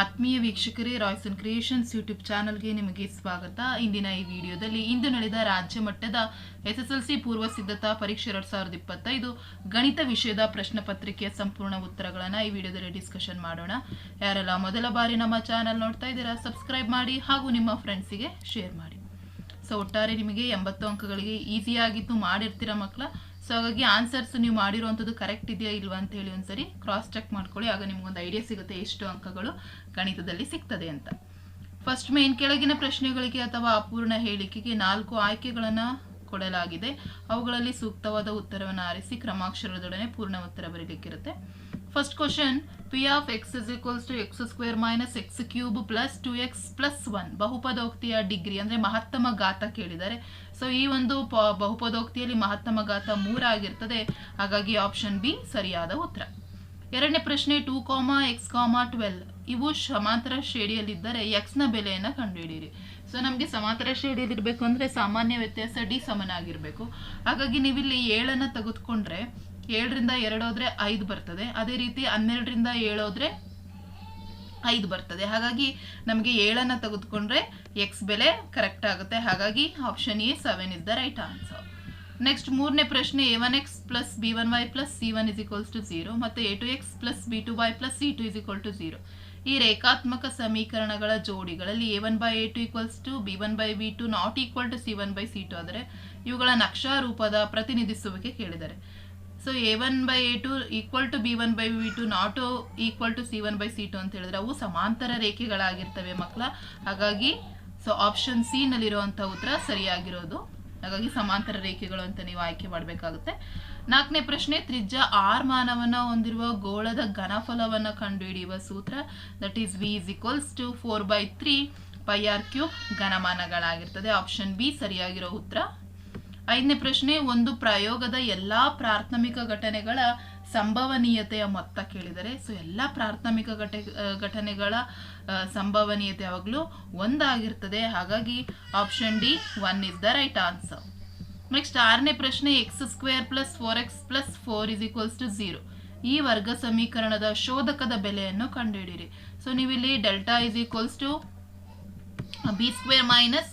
ಆತ್ಮೀಯ ವೀಕ್ಷಕರೇ Royson creations YouTube ಚಾನಲ್ಗೆ ನಿಮಗೆ ಸ್ವಾಗತ. ಇಂದಿನ ಈ ವಿಡಿಯೋದಲ್ಲಿ ಇಂದು ನಡೆದ ರಾಜ್ಯ ಮಟ್ಟದ ಎಸ್ಎಸ್ಎಲ್ಸಿ ಪೂರ್ವ ಸಿದ್ಧತಾ ಪರೀಕ್ಷೆ ಎರಡ್ ಸಾವಿರದ ಇಪ್ಪತ್ತೈದು ಗಣಿತ ವಿಷಯದ ಪ್ರಶ್ನೆ ಪತ್ರಿಕೆಯ ಸಂಪೂರ್ಣ ಉತ್ತರಗಳನ್ನು ಈ ವಿಡಿಯೋದಲ್ಲಿ ಡಿಸ್ಕಷನ್ ಮಾಡೋಣ. ಯಾರೆಲ್ಲ ಮೊದಲ ಬಾರಿ ನಮ್ಮ ಚಾನಲ್ ನೋಡ್ತಾ ಇದ್ದೀರಾ ಸಬ್ಸ್ಕ್ರೈಬ್ ಮಾಡಿ ಹಾಗೂ ನಿಮ್ಮ ಫ್ರೆಂಡ್ಸಿಗೆ ಶೇರ್ ಮಾಡಿ. ಸೊ ಒಟ್ಟಾರೆ ನಿಮಗೆ ಎಂಬತ್ತು ಅಂಕಗಳಿಗೆ ಈಸಿಯಾಗಿದ್ದು ಮಾಡಿರ್ತೀರ ಮಕ್ಕಳ? ಸೊ ಹಾಗಾಗಿ ಆನ್ಸರ್ಸ್ ನೀವು ಮಾಡಿರುವಂಥದ್ದು ಕರೆಕ್ಟ್ ಇದೆಯಾ ಇಲ್ವಾ ಅಂತ ಹೇಳಿ ಒಂದ್ಸರಿ ಕ್ರಾಸ್ ಚೆಕ್ ಮಾಡ್ಕೊಳ್ಳಿ. ಆಗ ನಿಮ್ಗೊಂದು ಐಡಿಯಾ ಸಿಗುತ್ತೆ ಎಷ್ಟು ಅಂಕಗಳು ಗಣಿತದಲ್ಲಿ ಸಿಗ್ತದೆ ಅಂತ. ಫಸ್ಟ್ ಮೇನ್ ಕೆಳಗಿನ ಪ್ರಶ್ನೆಗಳಿಗೆ ಅಥವಾ ಅಪೂರ್ಣ ಹೇಳಿಕೆಗೆ ನಾಲ್ಕು ಆಯ್ಕೆಗಳನ್ನು ಕೊಡಲಾಗಿದೆ. ಅವುಗಳಲ್ಲಿ ಸೂಕ್ತವಾದ ಉತ್ತರವನ್ನು ಆರಿಸಿ ಕ್ರಮಾಕ್ಷರದೊಡನೆ ಪೂರ್ಣ ಉತ್ತರ ಬರೀಲಿಕ್ಕಿರುತ್ತೆ. Question P of X is equals to X square minus X cube plus two X plus one ಬಹುಪದೋಕ್ತಿಯ degree ಅಂದ್ರೆ ಮಹತ್ತಮ ಘಾತ ಕೇಳಿದ್ದಾರೆ ಸೊ ಈ ಒಂದು ಬಹುಪದೋಕ್ತಿಯಲ್ಲಿ ಮಹತ್ತಮ ಘಾತ ಮೂರಾಗಿರ್ತದೆ ಹಾಗಾಗಿ ಆಪ್ಷನ್ ಬಿ ಸರಿಯಾದ ಉತ್ತರ. ಎರಡನೇ ಪ್ರಶ್ನೆ ಟೂ ಕಾಮ ಎಕ್ಸ್ ಕಾಮ ಟ್ವೆಲ್ ಇವು ಸಮಾಂತರ ಶ್ರೇಣಿಯಲ್ಲಿದ್ದರೆ ಎಕ್ಸ್ನ ಬೆಲೆಯನ್ನು ಕಂಡುಹಿಡಿಯಿರಿ. ಸೊ ನಮಗೆ ಸಮಾಂತರ ಶ್ರೇಣಿಯಲ್ಲಿರಬೇಕು ಅಂದ್ರೆ ಸಾಮಾನ್ಯ ವ್ಯತ್ಯಾಸ ಡಿ ಸಮನಾಗಿರಬೇಕು. ಹಾಗಾಗಿ ನೀವಿಲ್ಲಿ ಏಳನ್ನು ತೆಗೆದುಕೊಂಡ್ರೆ ಏಳರಿಂದ ಎರಡು ಹೋದ್ರೆ ಐದು ಬರ್ತದೆ. ಅದೇ ರೀತಿ ಹನ್ನೆರಡರಿಂದ ಏಳು ಹೋದ್ರೆ ಐದು ಬರ್ತದೆ. ಹಾಗಾಗಿ ನಮಗೆ ಏಳನ್ನು ತೆಗೆದುಕೊಂಡ್ರೆ ಎಕ್ಸ್ ಬೆಲೆ ಕರೆಕ್ಟ್ ಆಗುತ್ತೆ. ಹಾಗಾಗಿ option A seven is the right answer next ಮೂರನೇ ಪ್ರಶ್ನೆ A one X plus B one Y plus C one is equals to zero ಮತ್ತು A two X plus B two Y plus C two is equal to zero ಈ ರೇಖಾತ್ಮಕ ಸಮೀಕರಣಗಳ ಜೋಡಿಗಳಲ್ಲಿ A one by A two equals to B one by B two not equal to C one by C two ಆದರೆ ಇವುಗಳ ನಕ್ಷಾ ರೂಪದ ಪ್ರತಿನಿಧಿಸುವಿಕೆ ಕೇಳಿದ್ದಾರೆ so A one by A two equal to B one by B two not equal to C one by C two ಅಂತ ಹೇಳಿದ್ರೆ ಅವು ಸಮಾಂತರ ರೇಖೆಗಳಾಗಿರ್ತವೆ ಮಕ್ಕಳ ಹಾಗಾಗಿ ಸೊ ಆಪ್ಷನ್ ಸಿ ನಲ್ಲಿರುವಂಥ ಉತ್ತರ ಸರಿಯಾಗಿರೋದು. ಹಾಗಾಗಿ ಸಮಾಂತರ ರೇಖೆಗಳು ಅಂತ ನೀವು ಆಯ್ಕೆ ಮಾಡಬೇಕಾಗುತ್ತೆ. ನಾಲ್ಕನೇ ಪ್ರಶ್ನೆ, ತ್ರಿಜ್ಯ ಆರ್ ಮಾನವನ್ನ ಹೊಂದಿರುವ ಗೋಳದ ಘನಫಲವನ್ನ ಕಂಡುಹಿಡಿಯುವ ಸೂತ್ರ. That is V is equals to four by three pi R cube ಘನಮಾನಗಳಾಗಿರ್ತದೆ. Option B ಸರಿಯಾಗಿರೋ ಉತ್ತರ. ಐದನೇ ಪ್ರಶ್ನೆ, ಒಂದು ಪ್ರಯೋಗದ ಎಲ್ಲಾ ಪ್ರಾಥಮಿಕ ಘಟನೆಗಳ ಸಂಭವನೀಯತೆಯ ಮೊತ್ತ ಕೇಳಿದರೆ, ಸೊ ಎಲ್ಲ ಪ್ರಾಥಮಿಕ ಘಟ ಘಟನೆಗಳ ಸಂಭವನೀಯತೆ ಯಾವಾಗಲೂ ಒಂದಾಗಿರ್ತದೆ. ಹಾಗಾಗಿ option D one is the right answer next ಆರನೇ ಪ್ರಶ್ನೆ X square plus four X plus four is equals to zero ಈ ವರ್ಗ ಸಮೀಕರಣದ ಶೋಧಕದ ಬೆಲೆಯನ್ನು ಕಂಡುಹಿಡಿಯಿರಿ. ಸೊ ನೀವಿಲ್ಲಿ delta is equals to B square minus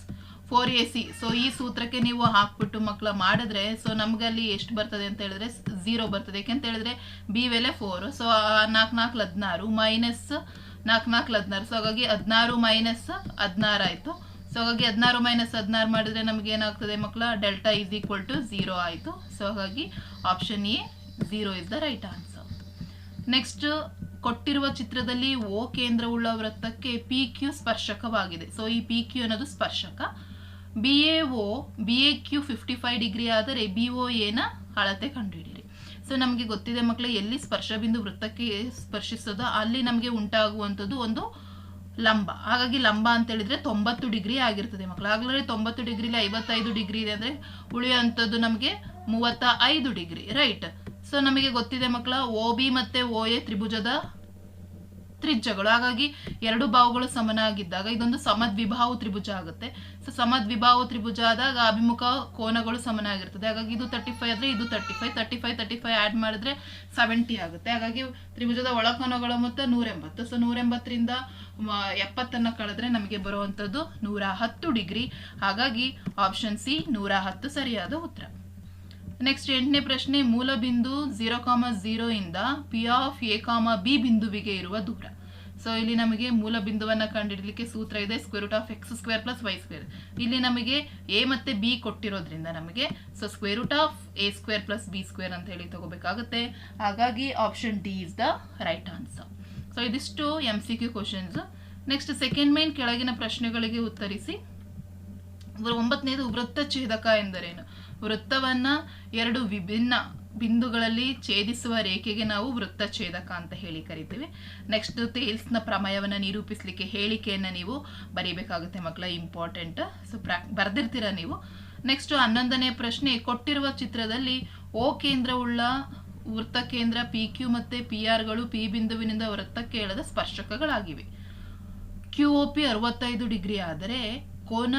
four A C. So ಈ ಸೂತ್ರಕ್ಕೆ ನೀವು ಹಾಕ್ಬಿಟ್ಟು ಮಕ್ಕಳ ಮಾಡಿದ್ರೆ ಸೊ ನಮ್ಗೆ ಅಲ್ಲಿ ಎಷ್ಟು ಬರ್ತದೆ ಅಂತ ಹೇಳಿದ್ರೆ ಝೀರೋ ಬರ್ತದೆ. ಯಾಕೆಂತ ಹೇಳಿದ್ರೆ ಬಿ ವೆಲೆ ಫೋರ್ ಸೊ ನಾಲ್ಕು ನಾಲ್ಕು ಹದಿನಾರು ಮೈನಸ್ ನಾಲ್ಕು ನಾಲ್ಕು ಹದಿನಾರು. ಸೊ ಹಾಗಾಗಿ ಹದಿನಾರು ಮೈನಸ್ ಹದಿನಾರು ಆಯಿತು. ಸೊ ಹಾಗಾಗಿ ಹದಿನಾರು ಮೈನಸ್ ಹದಿನಾರು ಮಾಡಿದ್ರೆ ನಮ್ಗೆ ಏನಾಗ್ತದೆ ಮಕ್ಕಳ delta is equal to zero ಆಯಿತು. ಸೊ ಹಾಗಾಗಿ option A zero is the right answer next ಕೊಟ್ಟಿರುವ ಚಿತ್ರದಲ್ಲಿ ಓ ಕೇಂದ್ರವುಳ್ಳ ವೃತ್ತಕ್ಕೆ ಪಿ ಕ್ಯೂ ಸ್ಪರ್ಶಕವಾಗಿದೆ. ಸೊ ಈ ಪಿ ಕ್ಯೂ ಅನ್ನೋದು ಸ್ಪರ್ಶಕ. B A O B A Q fifty five degree ಆದರೆ ಬಿ ಒ ಎನ ಅಳತೆ ಕಂಡುಹಿಡಿಯಿರಿ. ಸೊ ನಮಗೆ ಗೊತ್ತಿದೆ ಮಕ್ಕಳು, ಎಲ್ಲಿ ಸ್ಪರ್ಶ ಬಿಂದು ವೃತ್ತಕ್ಕೆ ಸ್ಪರ್ಶಿಸೋದೋ ಅಲ್ಲಿ ನಮಗೆ ಉಂಟಾಗುವಂಥದ್ದು ಒಂದು ಲಂಬ. ಹಾಗಾಗಿ ಲಂಬ ಅಂತ ಹೇಳಿದ್ರೆ ತೊಂಬತ್ತು ಡಿಗ್ರಿ ಆಗಿರ್ತದೆ ಮಕ್ಕಳು. ಆಗ್ಲೇ ತೊಂಬತ್ತು ಇಲ್ಲ ಐವತ್ತೈದು ಡಿಗ್ರಿ ಇದೆ ಅಂದ್ರೆ ಉಳಿಯುವಂಥದ್ದು ನಮಗೆ ಮೂವತ್ತ ಐದು ಡಿಗ್ರಿ ರೈಟ್ ಸೊ ನಮಗೆ ಗೊತ್ತಿದೆ ಮಕ್ಕಳ ಓ ಬಿ ಮತ್ತೆ ಓ ಎ ತ್ರಿಭುಜದ ತ್ರಿಜ್ಯಗಳು. ಹಾಗಾಗಿ ಎರಡು ಬಾಹುಗಳು ಸಮನಾಗಿದ್ದಾಗ ಇದೊಂದು ಸಮದ್ವಿಭಾವು ತ್ರಿಭುಜ ಆಗುತ್ತೆ. ಸೊ ಸಮದ್ವಿಭಾವು ತ್ರಿಭುಜ ಆದಾಗ ಅಭಿಮುಖ ಕೋನಗಳು ಸಮನಾಗಿರ್ತದೆ. ಹಾಗಾಗಿ ಇದು ತರ್ಟಿ ಫೈವ್ ಆದರೆ ಇದು thirty five thirty five thirty five add ಮಾಡಿದ್ರೆ ಸೆವೆಂಟಿ ಆಗುತ್ತೆ. ಹಾಗಾಗಿ ತ್ರಿಭುಜದ ಒಳಕೋನಗಳ ಮೊತ್ತ ನೂರೆಂಬತ್ತು. ಸೊ ನೂರೆಂಬತ್ತರಿಂದ ಎಪ್ಪತ್ತನ್ನು ಎಪ್ಪತ್ತನ್ನ ಕಳೆದ್ರೆ ನಮಗೆ ಬರುವಂಥದ್ದು ನೂರ ಹತ್ತು ಡಿಗ್ರಿ. ಹಾಗಾಗಿ ಆಪ್ಷನ್ ಸಿ ನೂರ ಹತ್ತು ಸರಿಯಾದ ಉತ್ತರ. ನೆಕ್ಸ್ಟ್ ಎಂಟನೇ ಪ್ರಶ್ನೆ, ಮೂಲ ಬಿಂದು ಝೀರೋ ಕಾಮ ಝೀರೋ ಇಂದ P of A comma B ಬಿಂದುವಿಗೆ ಇರುವ ದೂರ. ಸೊ ಇಲ್ಲಿ ನಮಗೆ ಮೂಲ ಬಿಂದುವನ್ನು ಕಂಡುಹಿಡಲಿಕ್ಕೆ ಸೂತ್ರ ಇದೆ square root of X square plus Y square ಇಲ್ಲಿ ನಮಗೆ ಎ ಮತ್ತೆ ಬಿ ಕೊಟ್ಟಿರೋದ್ರಿಂದ ನಮಗೆ so square root of A square plus B square ಅಂತ ಹೇಳಿ ತಗೋಬೇಕಾಗುತ್ತೆ. ಹಾಗಾಗಿ option D is the right answer so ಇದಿಷ್ಟು M C Q questions next second main ಕೆಳಗಿನ ಪ್ರಶ್ನೆಗಳಿಗೆ ಉತ್ತರಿಸಿ. ಒಂಬತ್ತನೇದು ವೃತ್ತ ಛೇದಕ ಎಂದರೇನು ವೃತ್ತವನ್ನ ಎರಡು ವಿಭಿನ್ನ ಬಿಂದುಗಳಲ್ಲಿ ಛೇದಿಸುವ ರೇಖೆಗೆ ನಾವು ವೃತ್ತ ಛೇದಕ ಅಂತ ಹೇಳಿ ಕರಿತೀವಿ. ನೆಕ್ಸ್ಟ್ ತೇಲ್ಸ್ನ ಪ್ರಮೇಯವನ್ನ ನಿರೂಪಿಸಲಿಕ್ಕೆ ಹೇಳಿಕೆಯನ್ನು ನೀವು ಬರೀಬೇಕಾಗುತ್ತೆ ಮಕ್ಕಳ ಇಂಪಾರ್ಟೆಂಟ್ ಸೊ ಪ್ರಾ, ಬರ್ದಿರ್ತೀರ ನೀವು. ನೆಕ್ಸ್ಟ್ ಹನ್ನೊಂದನೇ ಪ್ರಶ್ನೆ, ಕೊಟ್ಟಿರುವ ಚಿತ್ರದಲ್ಲಿ ಓ ಕೇಂದ್ರವುಳ್ಳ ವೃತ್ತ ಕೇಂದ್ರ ಪಿ ಕ್ಯೂ ಮತ್ತೆ ಪಿ ಆರ್ಗಳು ಪಿ ಬಿಂದುವಿನಿಂದ ವೃತ್ತಕ್ಕೆ ಎಳೆದ ಸ್ಪರ್ಶಕಗಳಾಗಿವೆ. ಕ್ಯೂ ಒ ಪಿ ಅರವತ್ತೈದು ಡಿಗ್ರಿ ಆದರೆ ಕೋನ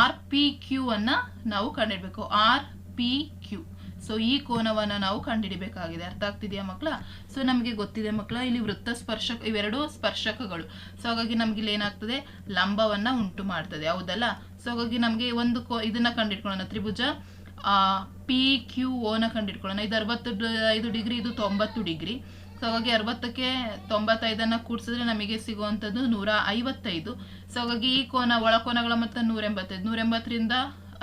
ಆರ್ ಪಿ ಕ್ಯೂ ಅನ್ನು ನಾವು ಕಂಡಿಡ್ಬೇಕು. ಆರ್ ಪಿ ಕ್ಯೂ ಸೊ ಈ ಕೋನವನ್ನು ನಾವು ಕಂಡುಹಿಡಿಬೇಕಾಗಿದೆ ಅರ್ಥ ಆಗ್ತಿದೆಯಾ ಮಕ್ಕಳ ಸೊ ನಮಗೆ ಗೊತ್ತಿದೆ ಮಕ್ಕಳ ಇಲ್ಲಿ ವೃತ್ತ ಸ್ಪರ್ಶಕ ಇವೆರಡು ಸ್ಪರ್ಶಕಗಳು. ಸೊ ಹಾಗಾಗಿ ನಮ್ಗೆ ಇಲ್ಲಿ ಏನಾಗ್ತದೆ? ಲಂಬವನ್ನು ಉಂಟು ಮಾಡ್ತದೆ. ಹೌದಲ್ಲ? ಸೊ ಹಾಗಾಗಿ ನಮಗೆ ಒಂದು ಕೋ, ಇದನ್ನ ಕಂಡಿಡ್ಕೊಳ್ಳೋಣ. ತ್ರಿಭುಜ ಪಿ ಕ್ಯೂ ಓನ ಕಂಡಿಡ್ಕೊಳ್ಳೋಣ. ಇದು ಅರವತ್ತು ಐದು ಡಿಗ್ರಿ, ಇದು ತೊಂಬತ್ತು ಡಿಗ್ರಿ. ಸೊ ಹಾಗಾಗಿ ಅರವತ್ತಕ್ಕೆ ತೊಂಬತ್ತೈದನ್ನು ಕೂಡಿಸಿದ್ರೆ ನಮಗೆ ಸಿಗುವಂಥದ್ದು ನೂರ ಐವತ್ತೈದು. ಸೊ ಹಾಗಾಗಿ ಈ ಕೋನ ಒಳಕೋನಗಳ ಮೊತ್ತ ನೂರ ಎಂಬತ್ತೈದು ನೂರ ಎಂಬತ್ತರಿಂದ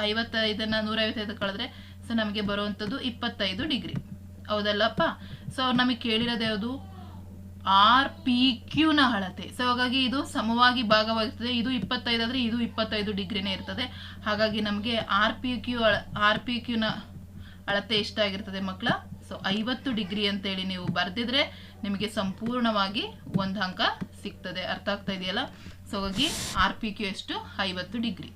ಐವತ್ತೈದನ್ನು ನೂರ ಐವತ್ತೈದು ಕಳೆದ್ರೆ ಸೊ ನಮಗೆ ಬರುವಂಥದ್ದು ಇಪ್ಪತ್ತೈದು ಡಿಗ್ರಿ. ಹೌದಲ್ಲಪ್ಪ? ಸೊ ಅವ್ರು ನಮಗೆ ಕೇಳಿರೋದು ಯಾವುದು? ಆರ್ ಪಿ ಕ್ಯೂನ ಅಳತೆ. ಸೊ ಹಾಗಾಗಿ ಇದು ಸಮವಾಗಿ ಭಾಗವಾಗಿರ್ತದೆ ಇದು ಇಪ್ಪತ್ತೈದು ಆದರೆ ಇದು ಇಪ್ಪತ್ತೈದು ಡಿಗ್ರಿನೇ ಇರ್ತದೆ. ಹಾಗಾಗಿ ನಮಗೆ ಆರ್ ಪಿ ಕ್ಯೂ ಅಳ, ಆರ್ ಪಿ ಕ್ಯೂನ ಅಳತೆ ಎಷ್ಟಾಗಿರ್ತದೆ ಮಕ್ಕಳ? ಸೊ ಐವತ್ತು ಡಿಗ್ರಿ ಅಂತೇಳಿ ನೀವು ಬರೆದಿದ್ರೆ ನಿಮಗೆ ಸಂಪೂರ್ಣವಾಗಿ ಒಂದು ಅಂಕ ಸಿಗ್ತದೆ. ಅರ್ಥ ಆಗ್ತಾ ಇದೆಯಲ್ಲ? ಸೊ ಹಾಗಾಗಿ ಆರ್ ಪಿ ಕ್ಯೂ ಎಷ್ಟು? ಐವತ್ತು ಡಿಗ್ರಿ.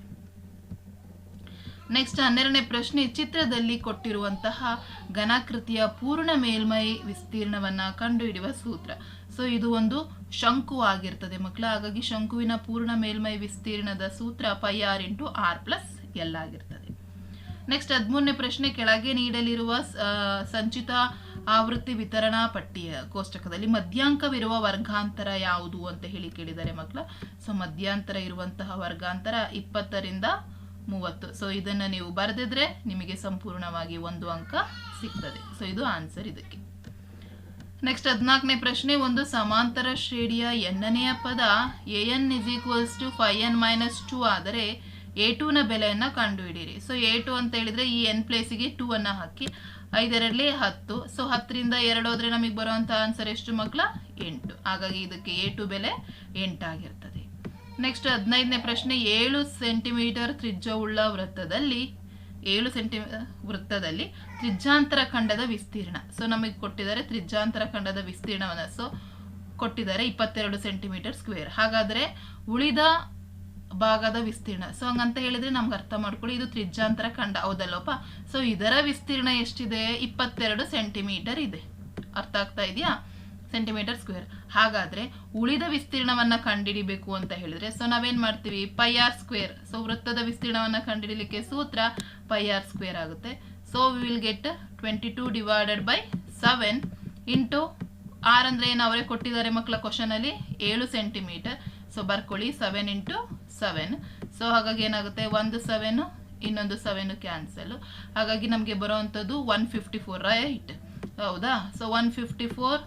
ನೆಕ್ಸ್ಟ್ ಹನ್ನೆರಡನೇ ಪ್ರಶ್ನೆ, ಚಿತ್ರದಲ್ಲಿ ಕೊಟ್ಟಿರುವಂತಹ ಘನಾಕೃತಿಯ ಪೂರ್ಣ ಮೇಲ್ಮೈ ವಿಸ್ತೀರ್ಣವನ್ನ ಕಂಡುಹಿಡಿಯುವ ಸೂತ್ರ. ಸೊ ಇದು ಒಂದು ಶಂಕು ಆಗಿರ್ತದೆ ಮಕ್ಕಳ. ಹಾಗಾಗಿ ಶಂಕುವಿನ ಪೂರ್ಣ ಮೇಲ್ಮೈ ವಿಸ್ತೀರ್ಣದ ಸೂತ್ರ pi R into R plus L ಆಗಿರ್ತದೆ. ನೆಕ್ಸ್ಟ್ ಹದಿಮೂರನೇ ಪ್ರಶ್ನೆ ಕೆಳಗೆ ನೀಡಲಿರುವ ಸಂಚಿತ ಆವೃತ್ತಿ ವಿತರಣಾ ಪಟ್ಟಿಯ ಕೋಷ್ಟಕದಲ್ಲಿ ಮಧ್ಯಾಂಕವಿರುವ ವರ್ಗಾಂತರ ಯಾವುದು ಅಂತ ಹೇಳಿ ಕೇಳಿದ್ದಾರೆ ಮಕ್ಕಳ. ಸೊ ಮಧ್ಯಾಂತರ ಇರುವಂತಹ ವರ್ಗಾಂತರ ಇಪ್ಪತ್ತರಿಂದ ಮೂವತ್ತು. ಸೊ ಇದನ್ನು ನೀವು ಬರೆದಿದ್ರೆ ನಿಮಗೆ ಸಂಪೂರ್ಣವಾಗಿ ಒಂದು ಅಂಕ ಸಿಗ್ತದೆ. ಸೊ ಇದು ಆನ್ಸರ್ ಇದಕ್ಕೆ. ನೆಕ್ಸ್ಟ್ ಹದಿನಾಲ್ಕನೇ ಪ್ರಶ್ನೆ, ಒಂದು ಸಮಾಂತರ ಶ್ರೇಣಿಯ ಎನ್ನನೆಯ ಪದ A N is equals to five N minus two ಆದರೆ ಎ ಟೂನ ಬೆಲೆಯನ್ನು ಕಂಡುಹಿಡಿಯಿರಿ. ಸೊ ಎ ಟು ಅಂತ ಹೇಳಿದ್ರೆ ಈ ಎನ್ ಪ್ಲೇಸಿಗೆ ಟೂ ಅನ್ನು ಹಾಕಿ, ಐದರಲ್ಲಿ ಹತ್ತು. ಸೊ ಹತ್ತರಿಂದ ಎರಡು ಹೋದ್ರೆ ನಮಗೆ ಬರುವಂಥ ಆನ್ಸರ್ ಎಷ್ಟು ಮಕ್ಕಳ ಎಂಟು. ಹಾಗಾಗಿ ಇದಕ್ಕೆ ಎ ಟು ಬೆಲೆ ಎಂಟಾಗಿರ್ತದೆ. ನೆಕ್ಸ್ಟ್ ಹದಿನೈದನೇ ಪ್ರಶ್ನೆ, ಏಳು ಸೆಂಟಿಮೀಟರ್ ತ್ರಿಜ್ಯವುಳ್ಳ ವೃತ್ತದಲ್ಲಿ, ಏಳು ಸೆಂಟಿ ವೃತ್ತದಲ್ಲಿ ತ್ರಿಜ್ಯಾಂತರ ಖಂಡದ ವಿಸ್ತೀರ್ಣ. ಸೊ ನಮಗೆ ಕೊಟ್ಟಿದ್ದಾರೆ ತ್ರಿಜ್ಯಾಂತರ ಖಂಡದ ವಿಸ್ತೀರ್ಣವನ್ನು. ಸೊ ಕೊಟ್ಟಿದ್ದಾರೆ ಇಪ್ಪತ್ತೆರಡು ಸೆಂಟಿಮೀಟರ್ ಸ್ಕ್ವೇರ್ ಹಾಗಾದ್ರೆ ಉಳಿದ ಭಾಗದ ವಿಸ್ತೀರ್ಣ. ಸೊ ಹಂಗಂತ ಹೇಳಿದ್ರೆ ನಮ್ಗೆ ಅರ್ಥ ಮಾಡ್ಕೊಳ್ಳಿ, ಇದು ತ್ರಿಜ್ಯಾಂತರ ಖಂಡ. ಹೌದಲ್ಲಪ್ಪ ಸೊ ಇದರ ವಿಸ್ತೀರ್ಣ ಎಷ್ಟಿದೆ? ಇಪ್ಪತ್ತೆರಡು ಸೆಂಟಿಮೀಟರ್ ಇದೆ. ಅರ್ಥ ಆಗ್ತಾ ಇದೆಯಾ? Centimetre square. ಹಾಗಾದ್ರೆ ಉಳಿದ ವಿಸ್ತೀರ್ಣವನ್ನ ಕಂಡುಹಿಡಿಬೇಕು ಅಂತ ಹೇಳಿದ್ರೆ ಸೊ ನಾವೇನ್ ಮಾಡ್ತೀವಿ? Pi R square. ಸೊ ವೃತ್ತದ ವಿಸ್ತೀರ್ಣವನ್ನ ಕಂಡುಹಿಡಿಲಿಕ್ಕೆ ಸೂತ್ರ ಪೈ ಆರ್ ಸ್ಕ್ವೇರ್ ಆಗುತ್ತೆ. So we will get twenty two divided by seven into R ಅಂದ್ರೆ ಏನು? ಅವರೇ ಕೊಟ್ಟಿದ್ದಾರೆ ಮಕ್ಕಳ ಕ್ವಶನ್ ಅಲ್ಲಿ ಏಳು ಸೆಂಟಿಮೀಟರ್. ಸೊ ಬರ್ಕೊಳ್ಳಿ ಸೆವೆನ್ ಇಂಟು ಸೆವೆನ್ ಸೊ ಹಾಗಾಗಿ ಏನಾಗುತ್ತೆ? ಒಂದು ಸೆವೆನ್ ಇನ್ನೊಂದು ಸೆವೆನು ಕ್ಯಾನ್ಸಲ್ ಹಾಗಾಗಿ ನಮಗೆ ಬರೋವಂಥದ್ದು ಒನ್ ಫಿಫ್ಟಿ ಫೋರ್ ರೈಟ್ ಹೌದಾ? So one fifty four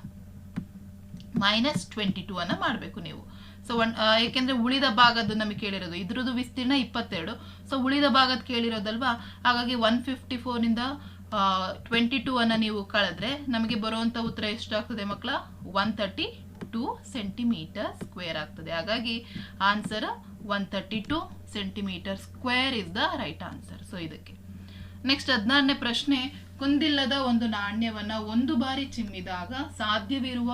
minus twenty two ಅನ್ನು ಮಾಡಬೇಕು ನೀವು. ಸೊ ಒನ್ ಏಕೆಂದರೆ ಉಳಿದ ಭಾಗದ್ದು ನಮಗೆ ಕೇಳಿರೋದು. ಇದ್ರದ್ದು ವಿಸ್ತೀರ್ಣ ಇಪ್ಪತ್ತೆರಡು. ಸೊ ಉಳಿದ ಭಾಗದ ಕೇಳಿರೋದಲ್ವಾ? ಹಾಗಾಗಿ ಒನ್ ಫಿಫ್ಟಿ ಫೋರಿಂದ ಟ್ವೆಂಟಿ ಟೂ ಅನ್ನು ನೀವು ಕಳೆದ್ರೆ ನಮಗೆ ಬರುವಂಥ ಉತ್ತರ ಎಷ್ಟಾಗ್ತದೆ ಮಕ್ಕಳ one thirty two centimetre square ಆಗ್ತದೆ. ಹಾಗಾಗಿ answer one thirty two centimetre square is the right answer so ಇದಕ್ಕೆ. ನೆಕ್ಸ್ಟ್ ಹದಿನಾರನೇ ಪ್ರಶ್ನೆ, ಕುಂದಿಲ್ಲದ ಒಂದು ನಾಣ್ಯವನ್ನು ಒಂದು ಬಾರಿ ಚಿಮ್ಮಿದಾಗ ಸಾಧ್ಯವಿರುವ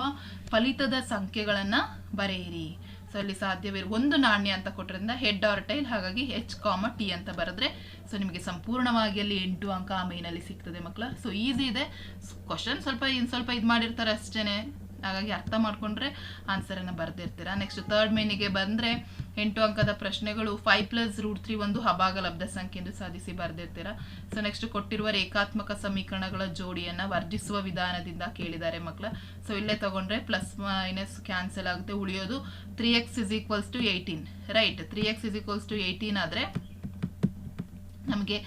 ಫಲಿತದ ಸಂಖ್ಯೆಗಳನ್ನ ಬರೆಯಿರಿ. ಸೊ ಅಲ್ಲಿ ಸಾಧ್ಯವಿರುವ ಒಂದು ನಾಣ್ಯ ಅಂತ ಕೊಟ್ಟರಿಂದ ಹೆಡ್ ಆರ್ ಟೈಲ್ ಹಾಗಾಗಿ ಹೆಚ್ ಕಾಮ ಟಿ ಅಂತ ಬರೆದ್ರೆ ಸೊ ನಿಮಗೆ ಸಂಪೂರ್ಣವಾಗಿ ಅಲ್ಲಿ ಎಂಟು ಅಂಕ ಆ ಮೈನಲ್ಲಿ ಸಿಗ್ತದೆ ಮಕ್ಕಳ ಸೊ ಈಸಿ ಇದೆ. ಕ್ವಶನ್ ಸ್ವಲ್ಪ ಇನ್ನು ಸ್ವಲ್ಪ ಇದು ಮಾಡಿರ್ತಾರೆ ಅಷ್ಟೇನೆ. ಹಾಗಾಗಿ ಅರ್ಥ ಮಾಡ್ಕೊಂಡ್ರೆ ಆನ್ಸರನ್ನು ಬರೆದಿರ್ತೀರಾ. ನೆಕ್ಸ್ಟ್ ಥರ್ಡ್ ಮೇನಿಗೆ ಬಂದ್ರೆ ಎಂಟು ಅಂಕದ ಪ್ರಶ್ನೆಗಳು ಫೈವ್ ಪ್ಲಸ್ ರೂಟ್ ತ್ರೀ ಒಂದು ಅಭಾಗ ಲಬ್ಧ ಸಂಖ್ಯೆ ಎಂದು ಸಾಧಿಸಿ ಬರೆದಿರ್ತೀರಾ. ಸೊ ನೆಕ್ಸ್ಟ್ ಕೊಟ್ಟಿರುವ ರೇಖಾತ್ಮಕ ಸಮೀಕರಣಗಳ ಜೋಡಿಯನ್ನ ವರ್ಜಿಸುವ ವಿಧಾನದಿಂದ ಕೇಳಿದ್ದಾರೆ ಮಕ್ಕಳ ಸೊ ಇಲ್ಲೇ ತಗೊಂಡ್ರೆ ಪ್ಲಸ್ ಮೈನಸ್ ಕ್ಯಾನ್ಸಲ್ ಆಗುತ್ತೆ, ಉಳಿಯೋದು three X is equals to eighteen right three X is equals to eighteen ಆದ್ರೆ ನಮಗೆ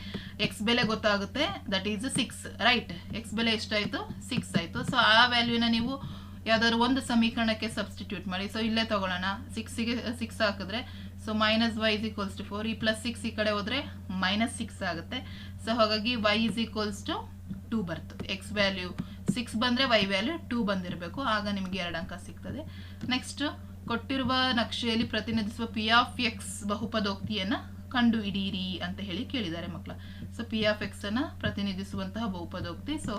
ಎಕ್ಸ್ ಬೆಲೆ ಗೊತ್ತಾಗುತ್ತೆ that is six right X ಬೆಲೆ ಎಷ್ಟಾಯಿತು? ಸಿಕ್ಸ್ ಆಯಿತು. ಸೊ ಆ ವ್ಯಾಲ್ಯೂನ ನೀವು ಯಾವ್ದಾದ್ರು ಒಂದು ಸಮೀಕರಣಕ್ಕೆ ಸಬ್ಸ್ಟಿಟ್ಯೂಟ್ ಮಾಡಿ. ಸೊ ಇಲ್ಲೇ ತಗೊಳ್ಳೋಣ. ಸಿಕ್ಸಿಗೆ ಸಿಕ್ಸ್ ಹಾಕಿದ್ರೆ so minus Y is equals to four ಈ ಪ್ಲಸ್ ಸಿಕ್ಸ್ ಈ ಕಡೆ ಹೋದರೆ ಮೈನಸ್ ಸಿಕ್ಸ್ ಆಗುತ್ತೆ. ಸೊ ಹಾಗಾಗಿ Y is equals to two birth X value six ಬಂದರೆ ವೈ ವ್ಯಾಲ್ಯೂ ಟೂ ಬಂದಿರಬೇಕು. ಆಗ ನಿಮಗೆ ಎರಡು ಅಂಕ ಸಿಗ್ತದೆ. ನೆಕ್ಸ್ಟ್ ಕೊಟ್ಟಿರುವ ನಕ್ಷೆಯಲ್ಲಿ ಪ್ರತಿನಿಧಿಸುವ ಪಿ ಆಫ್ ಎಕ್ಸ್ ಬಹುಪದೋಕ್ತಿಯನ್ನು ಕಂಡು ಹಿಡಿಯಿರಿ ಅಂತ ಹೇಳಿ ಕೇಳಿದ್ದಾರೆ ಮಕ್ಕಳ. ಸೊ ಪಿ ಆಫ್ ಎಕ್ಸನ್ನು ಪ್ರತಿನಿಧಿಸುವಂತಹ ಬಹುಪದೋಕ್ತಿ. ಸೊ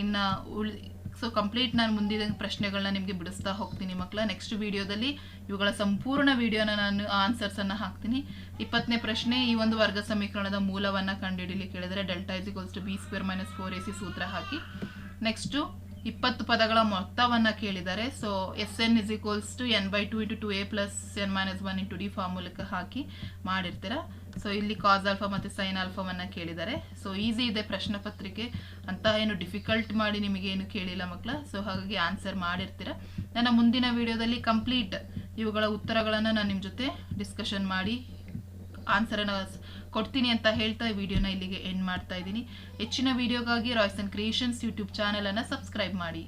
ಇನ್ನು ಉಳಿ ಸೊ ಕಂಪ್ಲೀಟ್ ನಾನು ಮುಂದಿನ ಪ್ರಶ್ನೆಗಳನ್ನ ನಿಮಗೆ ಬಿಡಿಸ್ತಾ ಹೋಗ್ತೀನಿ ಮಕ್ಕಳ ನೆಕ್ಸ್ಟ್ ವಿಡಿಯೋದಲ್ಲಿ ಇವುಗಳ ಸಂಪೂರ್ಣ ವಿಡಿಯೋನ ನಾನು ಆನ್ಸರ್ಸನ್ನು ಹಾಕ್ತೀನಿ. ಇಪ್ಪತ್ತನೇ ಪ್ರಶ್ನೆ, ಈ ಒಂದು ವರ್ಗ ಸಮೀಕರಣದ ಮೂಲವನ್ನು ಕಂಡುಹಿಡಿಯಲಿ ಕೇಳಿದರೆ delta is equals to b square minus four a c ಸೂತ್ರ ಹಾಕಿ. ನೆಕ್ಸ್ಟು ಇಪ್ಪತ್ತು ಪದಗಳ ಮೊತ್ತವನ್ನು ಕೇಳಿದ್ದಾರೆ so s n is equals to n by two into two a plus n minus one into d ಫಾರ್ಮುಲಕ್ಕೆ ಹಾಕಿ ಮಾಡಿರ್ತೀರ? ಸೊ ಇಲ್ಲಿ ಕಾಸ್ ಆಲ್ಫಾ ಮತ್ತು ಸೈನ್ ಆಲ್ಫಾವನ್ನು ಕೇಳಿದ್ದಾರೆ ಸೊ ಈಸಿ ಇದೆ ಪ್ರಶ್ನೆ ಪತ್ರಿಕೆ. ಅಂತ ಏನು ಡಿಫಿಕಲ್ಟ್ ಮಾಡಿ ನಿಮಗೆ ಏನು ಕೇಳಿಲ್ಲ ಮಕ್ಕಳ ಸೊ ಹಾಗಾಗಿ ಆನ್ಸರ್ ಮಾಡಿರ್ತೀರ. ನನ್ನ ಮುಂದಿನ ವಿಡಿಯೋದಲ್ಲಿ ಕಂಪ್ಲೀಟ್ ಇವುಗಳ ಉತ್ತರಗಳನ್ನು ನಾನು ನಿಮ್ಮ ಜೊತೆ ಡಿಸ್ಕಷನ್ ಮಾಡಿ ಆನ್ಸರನ್ನು ಕೊಡ್ತೀನಿ ಅಂತ ಹೇಳ್ತಾ ವಿಡಿಯೋನ ಇಲ್ಲಿಗೆ ಎಂಡ್ ಮಾಡ್ತಾ ಇದ್ದೀನಿ. ಹೆಚ್ಚಿನ ವಿಡಿಯೋಗಾಗಿ ರಾಯ್ಸನ್ ಕ್ರಿಯೇಷನ್ಸ್ ಯೂಟ್ಯೂಬ್ ಚಾನಲನ್ನು ಸಬ್ಸ್ಕ್ರೈಬ್ ಮಾಡಿ.